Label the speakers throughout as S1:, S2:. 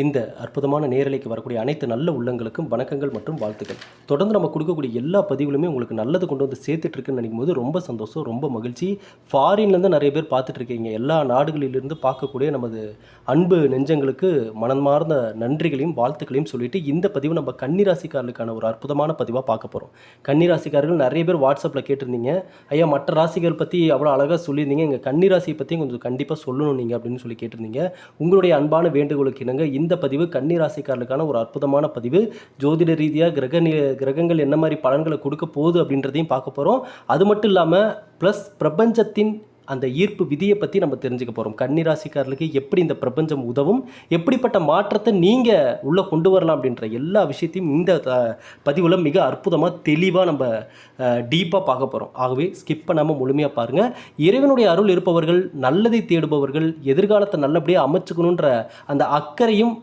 S1: இந்த அற்புதமான நேரலைக்கு வரக்கூடிய அனைத்து நல்ல உள்ளங்களுக்கும் வணக்கங்கள் மற்றும் வாழ்த்துக்கள். தொடர்ந்து நம்ம கொடுக்கக்கூடிய எல்லா பதிவுகளுமே உங்களுக்கு நல்லது கொண்டு வந்து சேர்த்துட்ருக்குன்னு நினைக்கும் போது ரொம்ப சந்தோஷம் ரொம்ப மகிழ்ச்சி. ஃபாரின்லேருந்து நிறைய பேர் பார்த்துட்ருக்கீங்க. எல்லா நாடுகளிலிருந்து பார்க்கக்கூடிய நமது அன்பு நெஞ்சங்களுக்கு மனமார்ந்த நன்றிகளையும் வாழ்த்துக்களையும் சொல்லிட்டு இந்த பதிவு நம்ம கன்னிராசிக்காரர்களுக்கான ஒரு அற்புதமான பதிவாக பார்க்க போகிறோம் கன்னிராசிக்காரர்கள் நிறைய பேர் வாட்ஸ்அப்பில் கேட்டிருந்தீங்க. ஐயா மற்ற ராசிகள் பற்றி அவ்வளோ அழகாக சொல்லியிருந்தீங்க. எங்கள் கன்னிராசியை பற்றி கொஞ்சம் கண்டிப்பாக சொல்லணும் நீங்கள் அப்படின்னு சொல்லி கேட்டிருந்தீங்க. உங்களுடைய அன்பான வேண்டுகோளுக்கு இணங்க இந்த பதிவு கன்னிராசிக்காரர்களுக்கான ஒரு அற்புதமான பதிவு. ஜோதிட ரீதியாக கிரக கிரகங்கள் என்ன மாதிரி பலன்களை கொடுக்க போகுது அப்படின்றதையும் பார்க்க போகிறோம் அது மட்டும் இல்லாமல் ப்ளஸ் பிரபஞ்சத்தின் அந்த ஈர்ப்பு விதியை பற்றி நம்ம தெரிஞ்சுக்க போகிறோம் கன்னிராசிக்காரர்களுக்கு எப்படி இந்த பிரபஞ்சம் உதவும் எப்படிப்பட்ட மாற்றத்தை நீங்கள் உள்ளே கொண்டு வரலாம் அப்படின்ற எல்லா விஷயத்தையும் இந்த பதிவில் மிக அற்புதமாக தெளிவாக நம்ம டீப்பாக பார்க்க போகிறோம் ஆகவே ஸ்கிப் பண்ணாமல் முழுமையாக பாருங்கள் இறைவனுடைய அருள் இருப்பவர்கள் நல்லதை தேடுபவர்கள் எதிர்காலத்தை நல்லபடியாக அமைச்சுக்கணுன்ற அந்த அக்கறையும்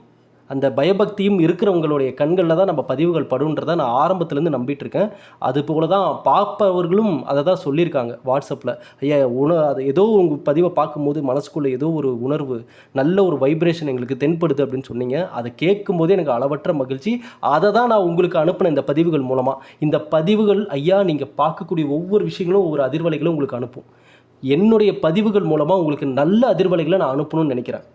S1: அந்த பயபக்தியும் இருக்கிறவங்களுடைய கண்களில் தான் நம்ம பதிவுகள் படுன்றதை நான் ஆரம்பத்துலேருந்து நம்பிட்டு இருக்கேன் அது போல தான் பார்ப்பவர்களும் அதை தான் சொல்லியிருக்காங்க வாட்ஸ்அப்பில். ஐயா உண அது ஏதோ உங்கள் பதிவை பார்க்கும்போது மனசுக்குள்ளே ஏதோ ஒரு உணர்வு நல்ல ஒரு வைப்ரேஷன் எங்களுக்கு தென்படுது அப்படின்னு சொன்னீங்க. அதை கேட்கும்போதே எனக்கு அளவற்ற மகிழ்ச்சி. அதை தான் நான் உங்களுக்கு அனுப்பின இந்த பதிவுகள் மூலமாக இந்த பதிவுகள் ஐயா நீங்கள் பார்க்கக்கூடிய ஒவ்வொரு விஷயங்களும் ஒவ்வொரு அதிர்வலைகளும் உங்களுக்கு அனுப்பும். என்னுடைய பதிவுகள் மூலமாக உங்களுக்கு நல்ல அதிர்வலைகளை நான் அனுப்பணும்னு நினைக்கிறேன்.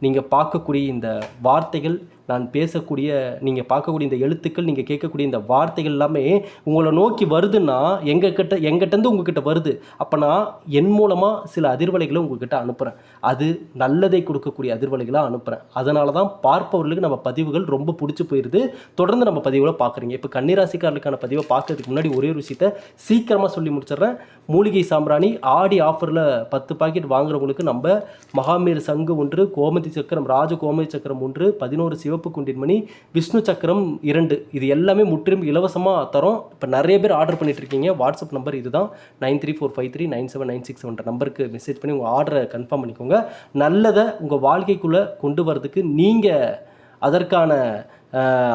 S1: நீங்கள் பார்க்கக்கூடிய இந்த வார்த்தைகள் நான் பேசக்கூடிய நீங்கள் பார்க்கக்கூடிய இந்த எழுத்துக்கள் நீங்கள் கேட்கக்கூடிய இந்த வார்த்தைகள் எல்லாமே உங்களை நோக்கி வருதுன்னா எங்கள் கிட்ட எங்கிட்டேருந்து உங்ககிட்ட வருது. அப்போ நான் என் மூலமாக சில அதிர்வலைகளை உங்ககிட்ட அனுப்புகிறேன் அது நல்லதை கொடுக்கக்கூடிய அதிர்வலைகளாக அனுப்புகிறேன் அதனால தான் பார்ப்பவர்களுக்கு நம்ம பதிவுகள் ரொம்ப பிடிச்சி போயிடுது தொடர்ந்து நம்ம பதிவுகளை பார்க்குறீங்க. இப்போ கன்னிராசிக்காரர்களுக்கான பதிவை பார்க்கறதுக்கு முன்னாடி ஒரே ஒரு விஷயத்த சீக்கிரமாக சொல்லி முடிச்சிடுறேன். மூலிகை சாம்பிராணி ஆடி ஆஃபரில் பத்து பாக்கெட் வாங்குறவங்களுக்கு நம்ம மகாமீர் சங்கு ஒன்று கோமதி சக்கரம் ராஜ கோமதி சக்கரம் ஒன்று பதினோரு சிவப்பு குண்டின்மணி விஷ்ணு சக்கரம் இரண்டு. இது எல்லாமே முற்றிலும் இலவசமாக தரோம். இப்போ நிறைய பேர் ஆர்டர் பண்ணிட்டுருக்கீங்க. வாட்ஸ்அப் நம்பர் இதுதான். Nine three four five three nine seven nine six செவன்ற நம்பருக்கு மெசேஜ் பண்ணி உங்கள் ஆர்டரை கன்ஃபார்ம் பண்ணிக்கோங்க. நல்லதை உங்கள் வாழ்க்கைக்குள்ளே கொண்டு வரதுக்கு நீங்கள் அதற்கான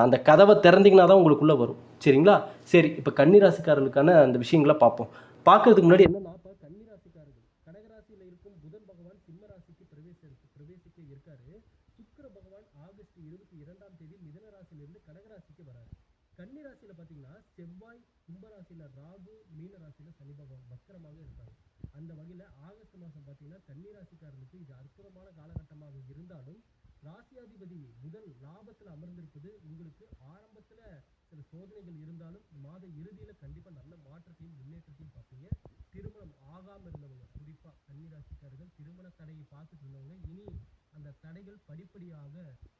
S1: அந்த கதவை திறந்தீங்கன்னா தான் உங்களுக்குள்ளே வரும். சரிங்களா? சரி இப்போ கன்னிராசிக்காரர்களுக்கான அந்த விஷயங்களை பார்ப்போம். பார்க்கறதுக்கு முன்னாடி என்னன்னா இப்போ கன்னிராசிக்காரர்கள் கடகராசியில் இருக்கும் புதன் பகவான் சிம்ம ராசிக்கு பிரவேச பிரவேசிக்க இருக்காரு சுக்கிர பகவான் ஆகஸ்ட் இருபத்தி இரண்டாம் தேதி மிதன ராசியிலிருந்து கடகராசிக்கு வராரு கன்னி ராசியில பாத்தீங்கன்னா செவ்வாய் கும்ப ராசியில ராகு மீன ராசியில சனி பகவான் வக்கரமாக இருக்காங்க அந்த வகையில ஆகஸ்ட் மாசம் பாத்தீங்கன்னா கன்னி ராசிக்காரர்களுக்கு இது அற்புதமான காலகட்டமாக இருந்தாலும் ராசியாதிபதி புதன் லாபத்துல அமர்ந்திருப்பது உங்களுக்கு ஆரம்பத்துல சில சோதனைகள் இருந்தாலும் மாத இறுதியில கண்டிப்பா நல்ல மாற்றத்தையும் முன்னேற்றத்தையும் பார்ப்பீங்க. திருமணம் ஆகாம இருந்தவங்க குறிப்பா கன்னிராசிக்காரர்கள் திருமண தடையை பார்த்துட்டு இருந்தவங்க இனி அந்த தடைகள் படிப்படியாக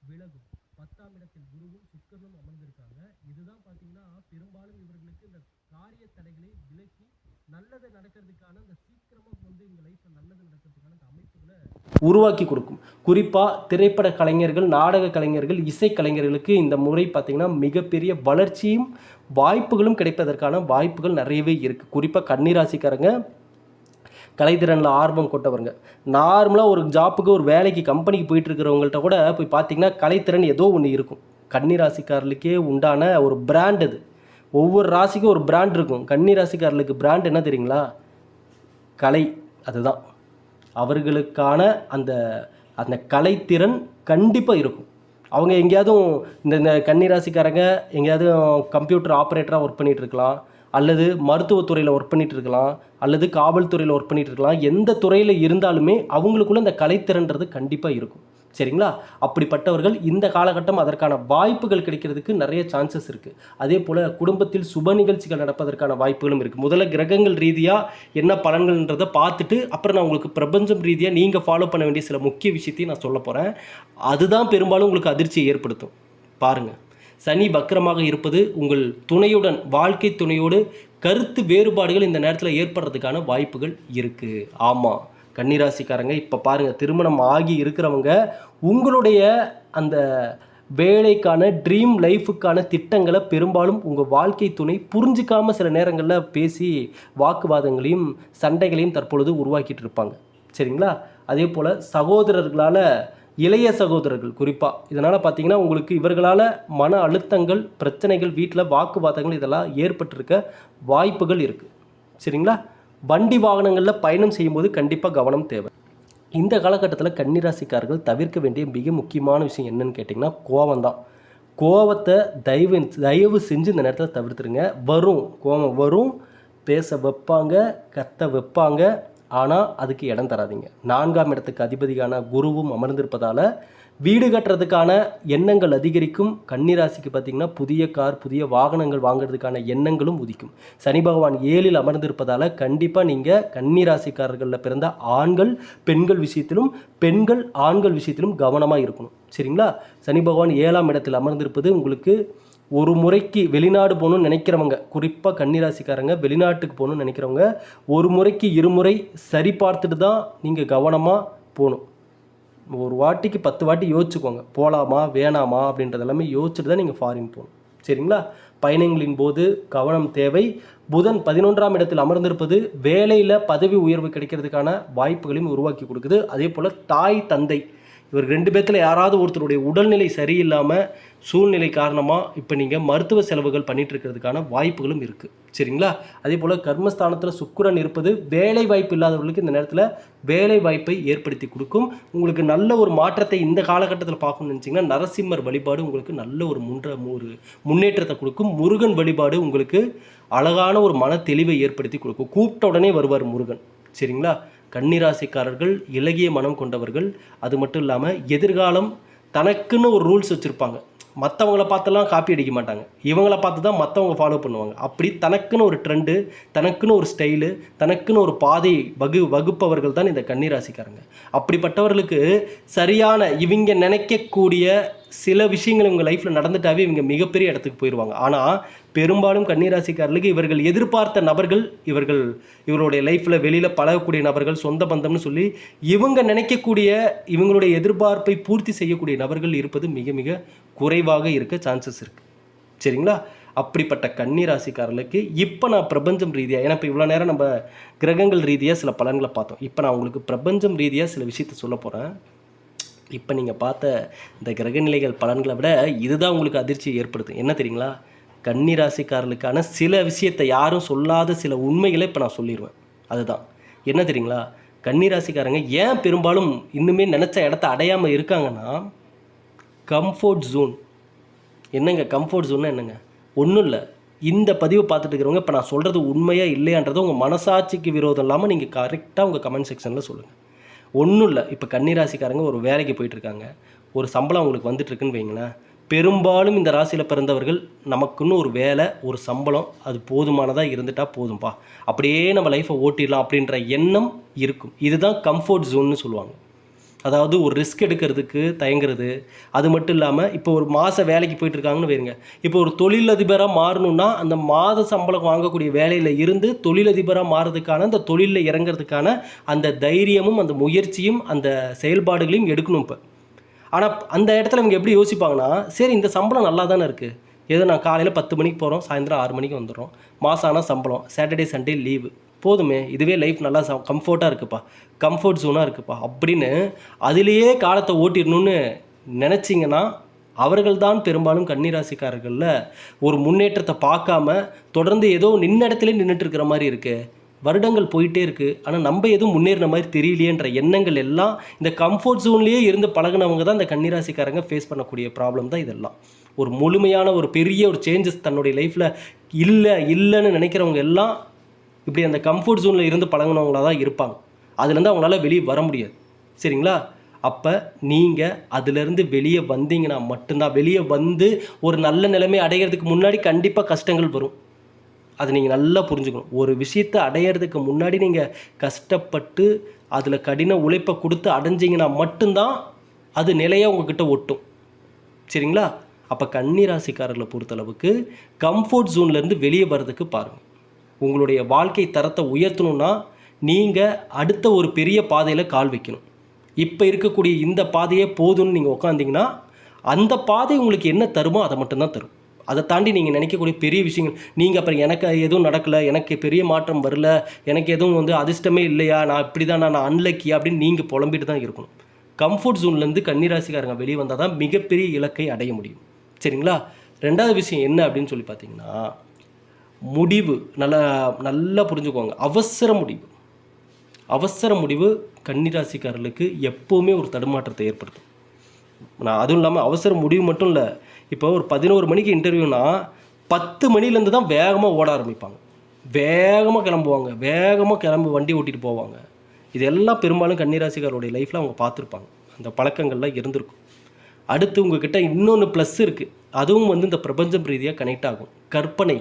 S1: விலகும். பத்தாம் இடத்தில் குருவும் சுக்கரனும் அமர்ந்திருக்காங்க. இதுதான் பார்த்தீங்கன்னா பெரும்பாலும் இவர்களுக்கு இந்த காரிய தடைகளை விலக்கி நல்லது நடக்கிறதுக்கான அந்த சீக்கிரமாக வந்து இவங்க லைஃப்பில் நல்லது நடக்கிறதுக்கான அந்த அமைப்புகளை உருவாக்கி கொடுக்கும். குறிப்பாக திரைப்பட கலைஞர்கள் நாடக கலைஞர்கள் இசை கலைஞர்களுக்கு இந்த முறை பார்த்திங்கன்னா மிகப்பெரிய வளர்ச்சியும் வாய்ப்புகளும் கிடைப்பதற்கான வாய்ப்புகள் நிறையவே இருக்குது குறிப்பாக கன்னிராசிக்காரங்க கலைத்திறனில் ஆர்வம் கொட்டவருங்க நார்மலாக ஒரு ஜாப்புக்கு ஒரு வேலைக்கு கம்பெனிக்கு போயிட்டு இருக்கிறவங்கள்ட்ட கூட போய் பார்த்தீங்கன்னா கலைத்திறன் ஏதோ ஒன்று இருக்கும். கன்னி ராசிக்காரர்களுக்கே உண்டான ஒரு பிராண்ட் அது. ஒவ்வொரு ராசிக்கும் ஒரு பிராண்ட் இருக்கும். கன்னி ராசிக்காரர்களுக்கு பிராண்ட் என்ன தெரியுங்களா? கலை. அதுதான். அவர்களுக்கான அந்த அந்த கலைத்திறன் கண்டிப்பாக இருக்கும். அவங்க எங்கேயாவது இந்த இந்த கன்னிராசிக்காரங்க எங்கேயாவது கம்ப்யூட்டர் ஆப்ரேட்டராக ஒர்க் பண்ணிகிட்டு இருக்கலாம் அல்லது மருத்துவத்துறையில் ஒர்க் பண்ணிட்டு இருக்கலாம் அல்லது காவல்துறையில் ஒர்க் பண்ணிட்டு இருக்கலாம் எந்த துறையில் இருந்தாலுமே அவங்களுக்குள்ள இந்த கலைத்திறன்றது கண்டிப்பாக இருக்கும். சரிங்களா? அப்படிப்பட்டவர்கள் இந்த காலகட்டம் அதற்கான வாய்ப்புகள் கிடைக்கிறதுக்கு நிறைய சான்சஸ் இருக்குது அதே போல் குடும்பத்தில் சுப நிகழ்ச்சிகள் நடப்பதற்கான வாய்ப்புகளும் இருக்குது முதல்ல கிரகங்கள் ரீதியாக என்ன பலன்கள்ன்றதை பார்த்துட்டு அப்புறம் நான் உங்களுக்கு பிரபஞ்சம் ரீதியாக நீங்கள் ஃபாலோ பண்ண வேண்டிய சில முக்கிய விஷயத்தையும் நான் சொல்ல போகிறேன் அதுதான் பெரும்பாலும் உங்களுக்கு அதிர்ச்சியை ஏற்படுத்தும். பாருங்கள் சனி வக்கரமாக இருப்பது உங்கள் துணையுடன் வாழ்க்கை துணையோடு கருத்து வேறுபாடுகள் இந்த நேரத்தில் ஏற்படுறதுக்கான வாய்ப்புகள் இருக்குது ஆமாம் கன்னிராசிக்காரங்க இப்போ பாருங்கள் திருமணம் ஆகி இருக்கிறவங்க உங்களுடைய அந்த வேலைக்கான ட்ரீம் லைஃபுக்கான திட்டங்களை பெரும்பாலும் உங்கள் வாழ்க்கை துணை புரிஞ்சிக்காமல் சில நேரங்களில் பேசி வாக்குவாதங்களையும் சண்டைகளையும் தற்பொழுது உருவாக்கிட்டு இருப்பாங்க. சரிங்களா? அதே போல் சகோதரர்களால் இளைய சகோதரர்கள் குறிப்பாக இதனால் பார்த்தீங்கன்னா உங்களுக்கு இவர்களால் மன அழுத்தங்கள் பிரச்சனைகள் வீட்டில் வாக்குவாதங்கள் இதெல்லாம் ஏற்பட்டிருக்க வாய்ப்புகள் இருக்குது சரிங்களா? வண்டி வாகனங்களில் பயணம் செய்யும்போது கண்டிப்பாக கவனம் தேவை. இந்த காலகட்டத்தில் கன்னிராசிக்காரர்கள் தவிர்க்க வேண்டிய மிக முக்கியமான விஷயம் என்னன்னு கேட்டிங்கன்னா கோவம் தான் கோவத்தை தயவு தயவு செஞ்சு இந்த நேரத்தில் தவிர்த்துருங்க. வரும் கோவம் வரும். பேச வைப்பாங்க கத்த வைப்பாங்க. ஆனால் அதுக்கு இடம் தராதீங்க. நான்காம் இடத்துக்கு அதிபதியான குருவும் அமர்ந்திருப்பதால் வீடு கட்டுறதுக்கான எண்ணங்கள் அதிகரிக்கும். கன்னிராசிக்கு பார்த்திங்கன்னா புதிய கார் புதிய வாகனங்கள் வாங்குறதுக்கான எண்ணங்களும் உதிக்கும். சனி பகவான் ஏழில் அமர்ந்திருப்பதால் கண்டிப்பாக நீங்கள் கன்னிராசிக்காரர்களில் பிறந்த ஆண்கள் பெண்கள் விஷயத்திலும் பெண்கள் ஆண்கள் விஷயத்திலும் கவனமாக இருக்கணும். சரிங்களா? சனி பகவான் ஏழாம் இடத்தில் அமர்ந்திருப்பது உங்களுக்கு ஒரு முறைக்கு வெளிநாடு போகணும்னு நினைக்கிறவங்க குறிப்பாக கன்னிராசிக்காரங்க வெளிநாட்டுக்கு போகணும்னு நினைக்கிறவங்க ஒரு முறைக்கு இருமுறை சரி பார்த்துட்டு தான் நீங்கள் கவனமாக போகணும். ஒரு வாட்டிக்கு பத்து வாட்டி யோசிச்சுக்கோங்க. போகலாமா வேணாமா அப்படின்றது எல்லாமே யோசிச்சுட்டு தான் நீங்கள் ஃபாரின் போகணும். சரிங்களா? பயணங்களின் போது கவனம் தேவை. புதன் பதினொன்றாம் இடத்தில் அமர்ந்திருப்பது வேலையில் பதவி உயர்வு கிடைக்கிறதுக்கான வாய்ப்புகளையும் உருவாக்கி கொடுக்குது. அதே போல் தாய் தந்தை இவர் ரெண்டு பேர்த்தில் யாராவது ஒருத்தருடைய உடல்நிலை சரியில்லாமல் சூழ்நிலை காரணமாக இப்போ நீங்கள் மருத்துவ செலவுகள் பண்ணிட்டு இருக்கிறதுக்கான வாய்ப்புகளும் இருக்குது சரிங்களா? அதே போல் கர்மஸ்தானத்தில் சுக்கரன் இருப்பது வேலை வாய்ப்பு இல்லாதவர்களுக்கு இந்த நேரத்தில் வேலை வாய்ப்பை ஏற்படுத்தி கொடுக்கும். உங்களுக்கு நல்ல ஒரு மாற்றத்தை இந்த காலகட்டத்தில் பார்க்கணும்னு நினச்சிங்கன்னா நரசிம்மர் வழிபாடு உங்களுக்கு நல்ல ஒரு முன்ற ஒரு முன்னேற்றத்தை கொடுக்கும். முருகன் வழிபாடு உங்களுக்கு அழகான ஒரு மன தெளிவை ஏற்படுத்தி கொடுக்கும். கூப்பிட்ட உடனே வருவார் முருகன். சரிங்களா? கன்னிராசிக்காரர்கள் இலகிய மனம் கொண்டவர்கள். அது மட்டும் இல்லாமல் எதிர்காலம் தனக்குன்னு ஒரு ரூல்ஸ் வச்சுருப்பாங்க. மற்றவங்கள பார்த்தெல்லாம் காப்பி அடிக்க மாட்டாங்க. இவங்கள பார்த்து தான் மற்றவங்க ஃபாலோ பண்ணுவாங்க. அப்படி தனக்குன்னு ஒரு ட்ரெண்டு தனக்குன்னு ஒரு ஸ்டைலு தனக்குன்னு ஒரு பாதை வகு வகுப்பவர்கள் தான் இந்த கன்னிராசிக்காரங்க. அப்படிப்பட்டவர்களுக்கு சரியான இவங்க நினைக்கக்கூடிய சில விஷயங்கள் இவங்க லைஃப்பில் நடந்துட்டாவே இவங்க மிகப்பெரிய இடத்துக்கு போயிடுவாங்க ஆனால் பெரும்பாலும் கன்னிராசிக்காரர்களுக்கு இவர்கள் எதிர்பார்த்த நபர்கள் இவர்கள் இவருடைய லைஃப்பில் வெளியில் பழகக்கூடிய நபர்கள் சொந்த பந்தம்னு சொல்லி இவங்க நினைக்கக்கூடிய இவங்களுடைய எதிர்பார்ப்பை பூர்த்தி செய்யக்கூடிய நபர்கள் இருப்பது மிக மிக குறைவாக இருக்க சான்சஸ் இருக்குது சரிங்களா? அப்படிப்பட்ட கன்னி ராசிக்காரர்களுக்கு இப்போ நான் பிரபஞ்சம் ரீதியாக ஏன்னா இப்போ இவ்வளோ நேரம் நம்ம கிரகங்கள் ரீதியாக சில பலன்களை பார்த்தோம். இப்போ நான் உங்களுக்கு பிரபஞ்சம் ரீதியாக சில விஷயத்த சொல்ல போகிறேன் இப்போ நீங்கள் பார்த்த இந்த கிரகநிலைகள் பலன்களை விட இதுதான் உங்களுக்கு அதிர்ச்சி ஏற்படுத்தும். என்ன தெரியுங்களா? கன்னிராசிக்காரர்களுக்கான சில விஷயத்தை யாரும் சொல்லாத சில உண்மைகளை இப்போ நான் சொல்லிடுவேன் அதுதான். என்ன தெரியுங்களா? கன்னிராசிக்காரங்க ஏன் பெரும்பாலும் இன்னுமே நினச்ச இடத்த அடையாமல் இருக்காங்கன்னா கம்ஃபோர்ட் ஜோன் என்னங்க கம்ஃபோர்ட் ஜோன்னா என்னங்க? ஒன்றும் இல்லை. இந்த பதிவை பார்த்துட்டு இருக்கிறவங்க இப்போ நான் சொல்கிறது உண்மையாக இல்லையான்றதை உங்கள் மனசாட்சிக்கு விரோதம் இல்லாமல் நீங்கள் கரெக்டாக உங்கள் கமெண்ட் செக்ஷனில் சொல்லுங்கள் ஒன்றும் இல்லை. இப்போ கன்னிராசிக்காரங்க ஒரு வேலைக்கு போயிட்டுருக்காங்க ஒரு சம்பளம் அவங்களுக்கு வந்துட்டுருக்குன்னு வைங்களேன். பெரும்பாலும் இந்த ராசியில் பிறந்தவர்கள் நமக்குன்னு ஒரு வேலை ஒரு சம்பளம் அது போதுமானதாக இருந்துட்டால் போதும்பா. அப்படியே நம்ம லைஃப்பை ஓட்டிடலாம் அப்படின்ற எண்ணம் இருக்கும். இதுதான் கம்ஃபோர்ட் ஜோன்னு சொல்லுவாங்க. அதாவது ஒரு ரிஸ்க் எடுக்கிறதுக்கு தயங்குறது. அது மட்டும் இல்லாமல் இப்போ ஒரு மாத வேலைக்கு போயிட்டுருக்காங்கன்னு வைங்க இப்போ ஒரு தொழிலதிபராக மாறணும்னா அந்த மாத சம்பளம் வாங்கக்கூடிய வேலையில் இருந்து தொழிலதிபராக மாறதுக்கான அந்த தொழிலில் இறங்குறதுக்கான அந்த தைரியமும் அந்த முயற்சியும் அந்த செயல்பாடுகளையும் எடுக்கணும் இப்போ. ஆனால் அந்த இடத்துல இவங்க எப்படி யோசிப்பாங்கன்னா சரி இந்த சம்பளம் நல்லா தானே இருக்குது ஏதோ நான் காலையில் பத்து மணிக்கு போகிறோம் சாயந்தரம் ஆறு மணிக்கு வந்துடுறோம். மாதம் ஆனால் சம்பளம். சாட்டர்டே சண்டே லீவு போதுமே இதுவே லைஃப் நல்லா ச கம்ஃபர்ட்டாக இருக்குப்பா. கம்ஃபர்ட் ஜோனாக இருக்குப்பா. அப்படின்னு அதிலேயே காலத்தை ஓட்டிடணும்னு நினச்சிங்கன்னா அவர்கள்தான் பெரும்பாலும் கன்னிராசிக்காரர்களில் ஒரு முன்னேற்றத்தை பார்க்காம தொடர்ந்து ஏதோ நின்ன இடத்துல நின்றுட்டு இருக்கிற மாதிரி இருக்குது வருடங்கள் போயிட்டே இருக்குது ஆனால் நம்ம எதுவும் முன்னேறின மாதிரி தெரியலையேன்ற எண்ணங்கள் எல்லாம் இந்த கம்ஃபர்ட் ஜோன்லேயே இருந்து பழகுனவங்க தான் இந்த கன்னிராசிக்காரங்க ஃபேஸ் பண்ணக்கூடிய ப்ராப்ளம் தான் இதெல்லாம். ஒரு முழுமையான ஒரு பெரிய ஒரு சேஞ்சஸ் தன்னுடைய லைஃப்பில் இல்லை இல்லைன்னு நினைக்கிறவங்க எல்லாம் இப்படி அந்த கம்ஃபர்ட் ஜோனில் இருந்து பழகினவங்களாக தான் இருப்பாங்க. அதுலேருந்து அவங்களால வெளியே வர முடியாது. சரிங்களா? அப்போ நீங்கள் அதுலேருந்து வெளியே வந்தீங்கன்னா மட்டும்தான். வெளியே வந்து ஒரு நல்ல நிலைமை அடைகிறதுக்கு முன்னாடி கண்டிப்பாக கஷ்டங்கள் வரும். அதை நீங்கள் நல்லா புரிஞ்சுக்கணும். ஒரு விஷயத்தை அடையிறதுக்கு முன்னாடி நீங்கள் கஷ்டப்பட்டு அதில் கடின உழைப்பை கொடுத்து அடைஞ்சிங்கன்னா மட்டும்தான் அது நிலையாக உங்ககிட்ட ஒட்டும். சரிங்களா? அப்போ கன்னிராசிக்காரர்களை பொறுத்தளவுக்கு கம்ஃபர்ட் ஜோன்லேருந்து வெளியே வர்றதுக்கு பாருங்கள் உங்களுடைய வாழ்க்கை தரத்தை உயர்த்தணும்னா நீங்கள் அடுத்த ஒரு பெரிய பாதையில் கால் வைக்கணும். இப்போ இருக்கக்கூடிய இந்த பாதையே போதும்னு நீங்கள் உட்காந்திங்கன்னா அந்த பாதை உங்களுக்கு என்ன தருமோ அதை மட்டும்தான் தரும். அதை தாண்டி நீங்கள் நினைக்கக்கூடிய பெரிய விஷயங்கள் நீங்கள் அப்புறம் எனக்கு எதுவும் நடக்கலை எனக்கு பெரிய மாற்றம் வரல எனக்கு எதுவும் வந்து அதிர்ஷ்டமே இல்லையா நான் இப்படி தான் நான் அன்லக்கியா அப்படின்னு நீங்கள் புலம்பிட்டு தான் இருக்கணும். கம்ஃபர்ட் ஜோன்லேருந்து கன்னிராசிக்காரங்க வெளியே வந்தால் தான் மிகப்பெரிய இலக்கை அடைய முடியும். சரிங்களா? ரெண்டாவது விஷயம் என்ன அப்படின்னு சொல்லி பார்த்தீங்கன்னா முடிவு நல்லா நல்லா புரிஞ்சுக்கோங்க. அவசர முடிவு. அவசர முடிவு கன்னிராசிக்காரர்களுக்கு எப்போவுமே ஒரு தடுமாற்றத்தை ஏற்படுத்தும். நான் அதுவும் இல்லாமல் அவசர முடிவு மட்டும் இல்லை இப்போ ஒரு பதினோரு மணிக்கு இன்டர்வியூனா பத்து மணிலேருந்து தான் வேகமாக ஓட ஆரம்பிப்பாங்க. வேகமாக கிளம்புவாங்க. வேகமாக கிளம்பி வண்டி ஓட்டிகிட்டு போவாங்க. இதெல்லாம் பெரும்பாலும் கன்னிராசிக்காரோடைய லைஃப்பில் அவங்க பார்த்துருப்பாங்க. அந்த பழக்கங்கள்லாம் இருந்திருக்கும். அடுத்து உங்ககிட்ட இன்னொன்று ப்ளஸ் இருக்குது அதுவும் வந்து இந்த பிரபஞ்சம் ரீதியாக கனெக்ட் ஆகும். கற்பனை.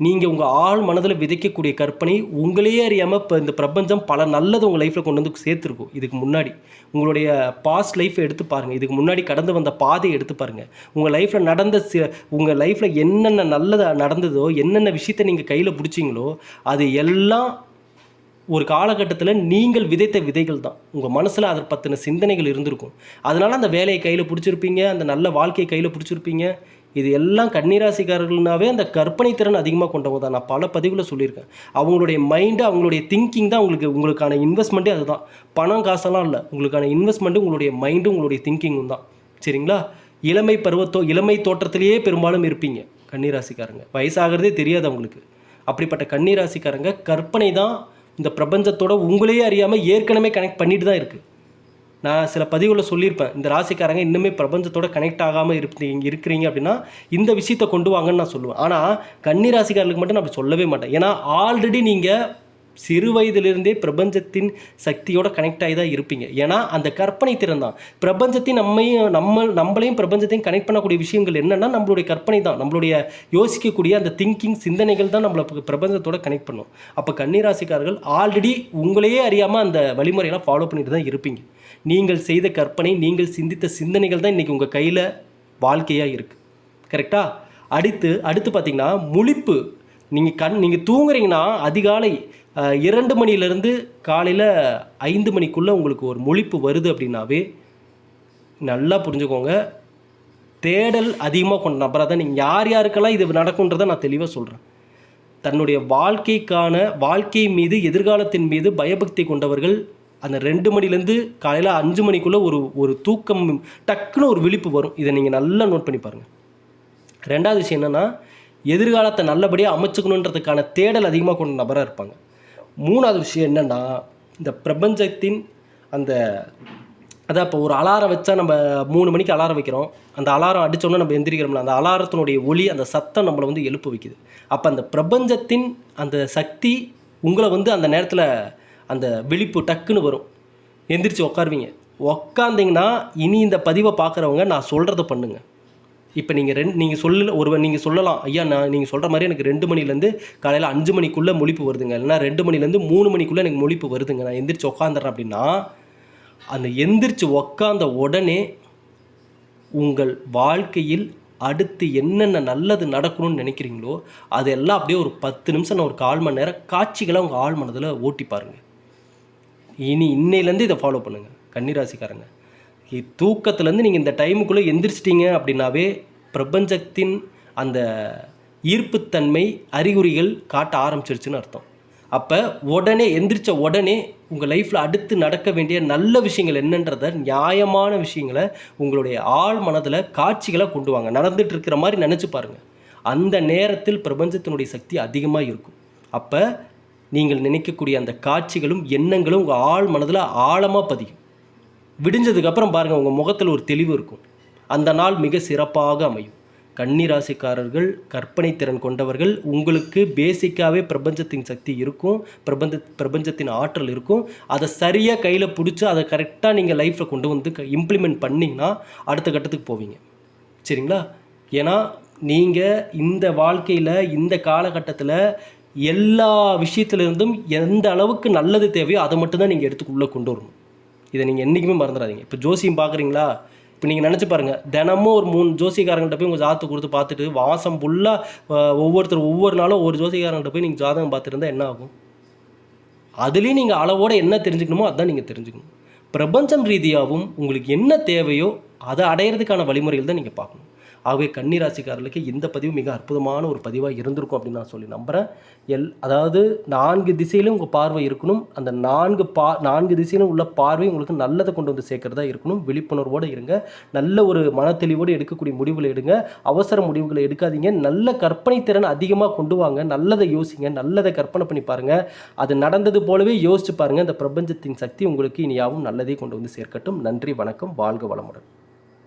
S1: நீங்கள் உங்கள் ஆள் மனதில் விதைக்கக்கூடிய கற்பனை உங்களையே அறியாமல் இப்போ இந்த பிரபஞ்சம் பல நல்லது உங்கள் லைஃப்பில் கொண்டு வந்து சேர்த்துருக்கும். இதுக்கு முன்னாடி. உங்களுடைய பாஸ்ட் லைஃப்பை எடுத்து பாருங்கள் இதுக்கு முன்னாடி கடந்து வந்த பாதையை எடுத்து பாருங்கள் உங்கள் லைஃப்பில் நடந்த சி உங்கள் லைஃப்பில் என்னென்ன நல்லதாக நடந்ததோ என்னென்ன விஷயத்தை நீங்கள் கையில் பிடிச்சிங்களோ அது எல்லாம் ஒரு காலகட்டத்தில் நீங்கள் விதைத்த விதைகள் தான். உங்கள் மனசில் அதை பற்றின சிந்தனைகள் இருந்திருக்கும். அதனால் அந்த வேலையை கையில் பிடிச்சிருப்பீங்க அந்த நல்ல வாழ்க்கையை கையில் பிடிச்சிருப்பீங்க. இது எல்லாம் கன்னிராசிக்காரர்கள்னாவே அந்த கற்பனை திறன் அதிகமாக கொண்டவங்க தான். நான் பல பதிவில் சொல்லியிருக்கேன். அவங்களுடைய மைண்டு அவங்களுடைய திங்கிங் தான் உங்களுக்கு உங்களுக்கான இன்வெஸ்ட்மெண்ட்டே அதுதான். பணம் காசெல்லாம் இல்லை. உங்களுக்கான இன்வெஸ்ட்மெண்ட்டு உங்களுடைய மைண்டும் உங்களுடைய திங்கிங்கும் தான். சரிங்களா? இளமை பருவத்தோ இளமை தோற்றத்திலேயே பெரும்பாலும் இருப்பீங்க கன்னிராசிக்காரங்க. வயசாகிறதே தெரியாது அவங்களுக்கு. அப்படிப்பட்ட கன்னிராசிக்காரங்க கற்பனை தான் இந்த பிரபஞ்சத்தோட உங்களையே அறியாமல் ஏற்கனவே கனெக்ட் பண்ணிட்டு தான் இருக்குது நான் சில பதிவுகளில் சொல்லியிருப்பேன். இந்த ராசிக்காரங்க இன்னுமே பிரபஞ்சத்தோட கனெக்ட் ஆகாமல் இருப்பீங்க இருக்கிறீங்க அப்படின்னா இந்த விஷயத்தை கொண்டு வாங்கன்னு நான் சொல்லுவேன். ஆனால் கன்னி ராசிக்காரர்களுக்கு மட்டும் நான் அப்படி சொல்லவே மாட்டேன். ஏன்னா ஆல்ரெடி நீங்கள் சிறு வயதிலிருந்தே பிரபஞ்சத்தின் சக்தியோட கனெக்ட் ஆகி தான் இருப்பீங்க. ஏன்னா அந்த கற்பனை திறன் தான். பிரபஞ்சத்தையும் நம்மையும் நம்ம நம்மளையும் பிரபஞ்சத்தையும் கனெக்ட் பண்ணக்கூடிய விஷயங்கள் என்னென்னா நம்மளுடைய கற்பனை தான். நம்மளுடைய யோசிக்கக்கூடிய அந்த திங்கிங் சிந்தனைகள் தான் நம்மளை பிரபஞ்சத்தோட கனெக்ட் பண்ணும். அப்போ கன்னிராசிக்காரர்கள் ஆல்ரெடி உங்களையே அறியாமல் அந்த வழிமுறையெல்லாம் ஃபாலோ பண்ணிட்டு தான் இருப்பீங்க. நீங்கள் செய்த கற்பனை நீங்கள் சிந்தித்த சிந்தனைகள் தான் இன்றைக்கி உங்கள் கையில் வாழ்க்கையாக இருக்குது கரெக்டாக அடுத்து அடுத்து பார்த்தீங்கன்னா முழிப்பு. நீங்கள் கண் நீங்கள் தூங்குறீங்கன்னா அதிகாலை இரண்டு மணிலேருந்து காலையில் ஐந்து மணிக்குள்ளே உங்களுக்கு ஒரு முழிப்பு வருது அப்படின்னாவே நல்லா புரிஞ்சுக்கோங்க. தேடல் அதிகமாக கொண்ட நபராக தான் நீங்கள் யார் யாருக்கெல்லாம் இது நடக்குன்றதை நான் தெளிவாக சொல்கிறேன் தன்னுடைய வாழ்க்கைக்கான வாழ்க்கை மீது எதிர்காலத்தின் மீது பயபக்தி கொண்டவர்கள் அந்த ரெண்டு மணிலேருந்து காலையில் அஞ்சு மணிக்குள்ளே ஒரு ஒரு தூக்கம் டக்குன்னு ஒரு விழிப்பு வரும். இதை நீங்கள் நல்லா நோட் பண்ணி பாருங்கள் ரெண்டாவது விஷயம் என்னென்னா எதிர்காலத்தை நல்லபடியாக அமைச்சுக்கணுன்றதுக்கான தேடல் அதிகமாக கொண்ட நபராக இருப்பாங்க. மூணாவது விஷயம் என்னென்னா இந்த பிரபஞ்சத்தின் அந்த அதான் இப்போ ஒரு அலாரம் வச்சா நம்ம மூணு மணிக்கு அலாரம் வைக்கிறோம். அந்த அலாரம் அடித்தோன்னே நம்ம எந்திரிக்கிறோம்ல அந்த அலாரத்தினுடைய ஒளி அந்த சத்தம் நம்மளை வந்து எழுப்ப வைக்குது. அப்போ அந்த பிரபஞ்சத்தின் அந்த சக்தி உங்களை வந்து அந்த நேரத்தில் அந்த விழிப்பு டக்குன்னு வரும். எந்திரிச்சு உட்காருவீங்க உக்காந்தீங்கன்னா இனி இந்த பதிவை பார்க்குறவங்க நான் சொல்கிறத பண்ணுங்க. இப்போ நீங்கள் ரெண்டு நீங்கள் சொல்ல ஒருவன் நீங்கள் சொல்லலாம் ஐயா நான் நீங்கள் சொல்கிற மாதிரி எனக்கு ரெண்டு மணிலேருந்து காலையில் அஞ்சு மணிக்குள்ளே முழிப்பு வருதுங்க. இல்லைன்னா ரெண்டு மணிலேருந்து மூணு மணிக்குள்ளே எனக்கு முழிப்பு வருதுங்க. நான் எந்திரிச்சு உக்காந்துறேன் அப்படின்னா அந்த எந்திரிச்சு உக்காந்த உடனே உங்கள் வாழ்க்கையில் அடுத்து என்னென்ன நல்லது நடக்கணும்னு நினைக்கிறீங்களோ அதெல்லாம் அப்படியே ஒரு பத்து நிமிஷம் நான் ஒரு கால் மணி நேரம் காட்சிகளை உங்கள் ஆள் மனதில் ஓட்டி பாருங்கள் இனி இன்னையிலேருந்து இதை ஃபாலோ பண்ணுங்கள் கன்னிராசிக்காரங்க. இ- தூக்கத்துலேருந்து நீங்கள் இந்த டைமுக்குள்ளே எந்திரிச்சிட்டிங்க அப்படின்னாவே பிரபஞ்சத்தின் அந்த ஈர்ப்புத்தன்மை அறிகுறிகள் காட்ட ஆரம்பிச்சிருச்சுன்னு அர்த்தம். அப்போ உடனே எந்திரிச்ச உடனே உங்கள் லைஃப்பில் அடுத்து நடக்க வேண்டிய நல்ல விஷயங்கள் என்னன்றத நியாயமான விஷயங்களை உங்களுடைய ஆழ் மனதில் காட்சிகளை கொண்டு வாங்க. நடந்துட்டு இருக்கிற மாதிரி நினச்சி பாருங்கள் அந்த நேரத்தில் பிரபஞ்சத்தினுடைய சக்தி அதிகமாக இருக்கும். அப்போ நீங்கள் நினைக்கக்கூடிய அந்த காட்சிகளும் எண்ணங்களும் உங்கள் ஆழ் மனதில் ஆழமாக பதியும். விடிஞ்சதுக்கப்புறம் பாருங்கள் உங்கள் முகத்தில் ஒரு தெளிவு இருக்கும். அந்த நாள் மிக சிறப்பாக அமையும். கன்னிராசிக்காரர்கள் கற்பனை திறன் கொண்டவர்கள் உங்களுக்கு பேசிக்காகவே பிரபஞ்சத்தின் சக்தி இருக்கும் பிரபஞ்ச பிரபஞ்சத்தின் ஆற்றல் இருக்கும். அதை சரியாக கையில் பிடிச்சி அதை கரெக்டாக நீங்கள் லைஃப்பில் கொண்டு வந்து இம்ப்ளிமெண்ட் பண்ணிங்கன்னா அடுத்த கட்டத்துக்கு போவீங்க. சரிங்களா? ஏன்னா நீங்கள் இந்த வாழ்க்கையில் இந்த காலகட்டத்தில் எல்லா விஷயத்துலேருந்தும் எந்த அளவுக்கு நல்லது தேவையோ அதை மட்டும்தான் நீங்கள் எடுத்துக்குள்ளே கொண்டு வரணும். இதை நீங்கள் என்றைக்குமே மறந்துடாதீங்க. இப்போ ஜோசியம் பார்க்குறீங்களா இப்போ நீங்கள் நினச்சி பாருங்கள் தினமும் ஒரு மூணு ஜோசிக்காரங்கள்ட்ட போய் உங்கள் ஜாத்து கொடுத்து பார்த்துட்டு வாசம் ஃபுல்லாக ஒவ்வொருத்தர் ஒவ்வொரு நாளும் ஒரு ஜோசிக்காரங்கள்ட்ட போய் நீங்கள் ஜாதகம் பார்த்துருந்தா என்ன ஆகும்? அதுலேயும் நீங்கள் அளவோட என்ன தெரிஞ்சுக்கணுமோ அதுதான் நீங்கள் தெரிஞ்சுக்கணும். பிரபஞ்சம் ரீதியாகவும் உங்களுக்கு என்ன தேவையோ அதை அடையிறதுக்கான வழிமுறைகள் தான் நீங்கள் பார்க்கணும். ஆகவே கன்னிராசிக்காரர்களுக்கு இந்த பதிவு மிக அற்புதமான ஒரு பதிவாக இருந்திருக்கும் அப்படின்னு நான் சொல்லி நம்புகிறேன் எல் அதாவது நான்கு திசையிலும் உங்கள் பார்வை இருக்கணும். அந்த நான்கு பா நான்கு திசையிலும் உள்ள பார்வை உங்களுக்கு நல்லதை கொண்டு வந்து சேர்க்குறதா இருக்கணும். விழிப்புணர்வோடு இருங்க. நல்ல ஒரு மனத்தெளிவோடு எடுக்கக்கூடிய முடிவுகளை எடுங்க. அவசர முடிவுகளை எடுக்காதீங்க. நல்ல கற்பனை திறன் அதிகமாக கொண்டு வாங்க. நல்லதை யோசிங்க. நல்லதை கற்பனை பண்ணி பாருங்கள் அது நடந்தது போலவே யோசிச்சு பாருங்கள் அந்த பிரபஞ்சத்தின் சக்தி உங்களுக்கு இனியாவும் நல்லதை கொண்டு வந்து சேர்க்கட்டும். நன்றி வணக்கம். வாழ்க வளமுடன்.